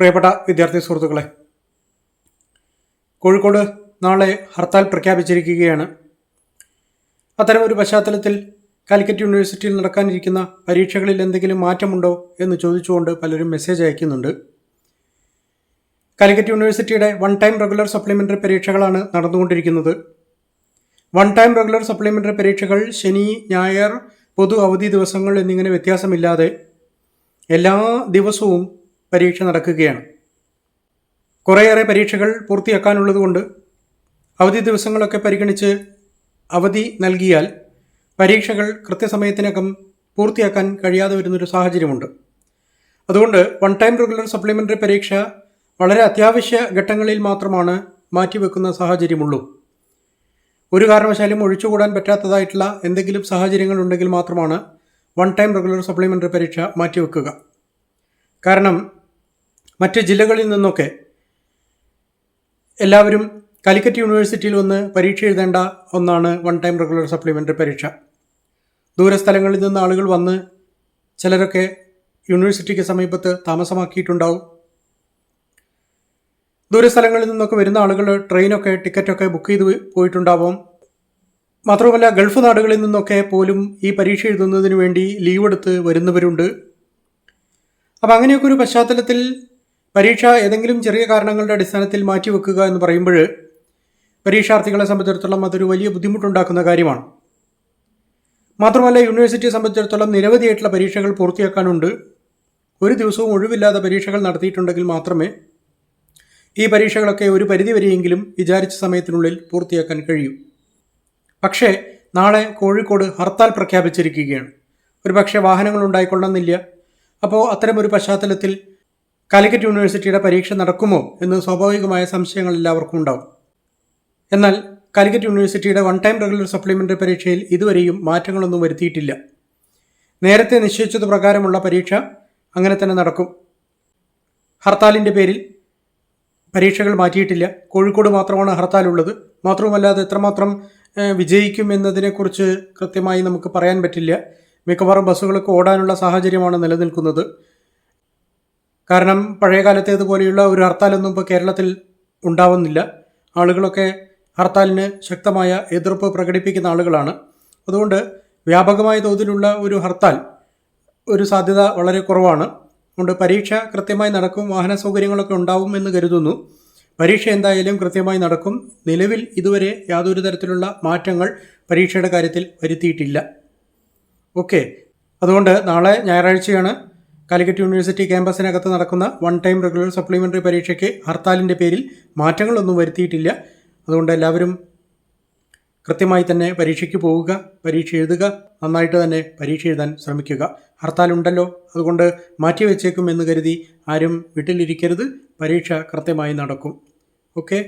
പ്രിയപ്പെട്ട വിദ്യാർത്ഥി സുഹൃത്തുക്കളെ കോഴിക്കോട് നാളെ ഹർത്താൽ പ്രഖ്യാപിച്ചിരിക്കുകയാണ്. അത്തരം ഒരു പശ്ചാത്തലത്തിൽ കാലിക്കറ്റ് യൂണിവേഴ്സിറ്റിയിൽ നടക്കാനിരിക്കുന്ന പരീക്ഷകളിൽ എന്തെങ്കിലും മാറ്റമുണ്ടോ എന്ന് ചോദിച്ചുകൊണ്ട് പലരും മെസ്സേജ് അയക്കുന്നുണ്ട്. കാലിക്കറ്റ് യൂണിവേഴ്സിറ്റിയുടെ വൺ ടൈം റെഗുലർ സപ്ലിമെന്ററി പരീക്ഷകളാണ് നടന്നുകൊണ്ടിരിക്കുന്നത്. വൺ ടൈം റെഗുലർ സപ്ലിമെന്ററി പരീക്ഷകൾ ശനി ഞായർ പൊതു അവധി ദിവസങ്ങൾ എന്നിങ്ങനെ വ്യത്യാസമില്ലാതെ എല്ലാ ദിവസവും പരീക്ഷ നടക്കുകയാണ്. കുറേയേറെ പരീക്ഷകൾ പൂർത്തിയാക്കാനുള്ളതുകൊണ്ട് അവധി ദിവസങ്ങളൊക്കെ പരിഗണിച്ച് അവധി നൽകിയാൽ പരീക്ഷകൾ കൃത്യസമയത്തിനകം പൂർത്തിയാക്കാൻ കഴിയാതെ വരുന്നൊരു സാഹചര്യമുണ്ട്. അതുകൊണ്ട് വൺ ടൈം റെഗുലർ സപ്ലിമെന്ററി പരീക്ഷ വളരെ അത്യാവശ്യ ഘട്ടങ്ങളിൽ മാത്രമാണ് മാറ്റിവെക്കുന്ന സാഹചര്യമുള്ളൂ. ഒരു കാരണവശാലും ഒഴിച്ചുകൂടാൻ പറ്റാത്തതായിട്ടുള്ള എന്തെങ്കിലും സാഹചര്യങ്ങൾ ഉണ്ടെങ്കിൽ മാത്രമാണ് വൺ ടൈം റെഗുലർ സപ്ലിമെന്ററി പരീക്ഷ മാറ്റിവെക്കുക. കാരണം മറ്റ് ജില്ലകളിൽ നിന്നൊക്കെ എല്ലാവരും കാലിക്കറ്റ് യൂണിവേഴ്സിറ്റിയിൽ വന്ന് പരീക്ഷ എഴുതേണ്ട ഒന്നാണ് വൺ ടൈം റെഗുലർ സപ്ലിമെന്ററി പരീക്ഷ. ദൂരസ്ഥലങ്ങളിൽ നിന്ന് ആളുകൾ വന്ന് ചിലരൊക്കെ യൂണിവേഴ്സിറ്റിക്ക് സമീപത്ത് താമസമാക്കിയിട്ടുണ്ടാവും. ദൂരസ്ഥലങ്ങളിൽ നിന്നൊക്കെ വരുന്ന ആളുകൾ ട്രെയിനൊക്കെ ടിക്കറ്റൊക്കെ ബുക്ക് ചെയ്ത് പോയിട്ടുണ്ടാവും. മാത്രമല്ല ഗൾഫ് നാടുകളിൽ നിന്നൊക്കെ പോലും ഈ പരീക്ഷ എഴുതുന്നതിന് വേണ്ടി ലീവ് എടുത്ത് വരുന്നവരുണ്ട്. അപ്പം അങ്ങനെയൊക്കെ ഒരു പശ്ചാത്തലത്തിൽ പരീക്ഷ ഏതെങ്കിലും ചെറിയ കാരണങ്ങളുടെ അടിസ്ഥാനത്തിൽ മാറ്റിവെക്കുക എന്ന് പറയുമ്പോൾ പരീക്ഷാർത്ഥികളെ സംബന്ധിച്ചിടത്തോളം അതൊരു വലിയ ബുദ്ധിമുട്ടുണ്ടാക്കുന്ന കാര്യമാണ്. മാത്രമല്ല യൂണിവേഴ്സിറ്റിയെ സംബന്ധിച്ചിടത്തോളം നിരവധിയായിട്ടുള്ള പരീക്ഷകൾ പൂർത്തിയാക്കാനുണ്ട്. ഒരു ദിവസവും ഒഴിവില്ലാതെ പരീക്ഷകൾ നടത്തിയിട്ടുണ്ടെങ്കിൽ മാത്രമേ ഈ പരീക്ഷകളൊക്കെ ഒരു പരിധിവരെയെങ്കിലും വിചാരിച്ച സമയത്തിനുള്ളിൽ പൂർത്തിയാക്കാൻ കഴിയൂ. പക്ഷേ നാളെ കോഴിക്കോട് ഹർത്താൽ പ്രഖ്യാപിച്ചിരിക്കുകയാണ്. ഒരു പക്ഷേ വാഹനങ്ങൾ ഉണ്ടായിക്കൊള്ളുന്നില്ല അപ്പോൾ അത്തരമൊരു പശ്ചാത്തലത്തിൽ കാലിക്കറ്റ് യൂണിവേഴ്സിറ്റിയുടെ പരീക്ഷ നടക്കുമോ എന്ന് സ്വാഭാവികമായ സംശയങ്ങൾ എല്ലാവർക്കും ഉണ്ടാവും. എന്നാൽ കാലിക്കറ്റ് യൂണിവേഴ്സിറ്റിയുടെ വൺ ടൈം റെഗുലർ സപ്ലിമെന്ററി പരീക്ഷയിൽ ഇതുവരെയും മാറ്റങ്ങളൊന്നും വരുത്തിയിട്ടില്ല. നേരത്തെ നിശ്ചയിച്ചത് പ്രകാരമുള്ള പരീക്ഷ അങ്ങനെ തന്നെ നടക്കും. ഹർത്താലിന്റെ പേരിൽ പരീക്ഷകൾ മാറ്റിയിട്ടില്ല. കോഴിക്കോട് മാത്രമാണ് ഹർത്താലുള്ളത്. മാത്രവുമല്ല അത് എത്രമാത്രം വിജയിക്കും എന്നതിനെക്കുറിച്ച് കൃത്യമായി നമുക്ക് പറയാൻ പറ്റില്ല. മിക്കവാറും ബസ്സുകളൊക്കെ ഓടാനുള്ള സാഹചര്യമാണ് നിലനിൽക്കുന്നത്. കാരണം പഴയ കാലത്തേതുപോലെയുള്ള ഒരു ഹർത്താലൊന്നും ഇപ്പോൾ കേരളത്തിൽ ഉണ്ടാവുന്നില്ല. ആളുകളൊക്കെ ഹർത്താലിന് ശക്തമായ എതിർപ്പ് പ്രകടിപ്പിക്കുന്ന ആളുകളാണ്. അതുകൊണ്ട് വ്യാപകമായ തോതിലുള്ള ഒരു ഹർത്താൽ ഒരു സാധ്യത വളരെ കുറവാണ്. അതുകൊണ്ട് പരീക്ഷ കൃത്യമായി നടക്കും വാഹന സൗകര്യങ്ങളൊക്കെ ഉണ്ടാവും എന്ന് കരുതുന്നു. പരീക്ഷ എന്തായാലും കൃത്യമായി നടക്കും. നിലവിൽ ഇതുവരെ യാതൊരു തരത്തിലുള്ള മാറ്റങ്ങൾ പരീക്ഷയുടെ കാര്യത്തിൽ വരുത്തിയിട്ടില്ല. ഓക്കെ. അതുകൊണ്ട് നാളെ ഞായറാഴ്ചയാണ് കാലിക്കറ്റ് യൂണിവേഴ്സിറ്റി ക്യാമ്പസിനകത്ത് നടക്കുന്ന വൺ ടൈം റെഗുലർ സപ്ലിമെന്ററി പരീക്ഷയ്ക്ക് ഹർത്താലിന്റെ പേരിൽ മാറ്റങ്ങളൊന്നും വരുത്തിയിട്ടില്ല. അതുകൊണ്ട് എല്ലാവരും കൃത്യമായി തന്നെ പരീക്ഷയ്ക്ക് പോവുക പരീക്ഷ എഴുതുക നന്നായിട്ട് തന്നെ പരീക്ഷ എഴുതാൻ ശ്രമിക്കുക. ഹർത്താലുണ്ടല്ലോ അതുകൊണ്ട് മാറ്റിവെച്ചേക്കും എന്ന് കരുതി ആരും വീട്ടിലിരിക്കരുത് പരീക്ഷ കൃത്യമായി നടക്കും. ഓക്കെ?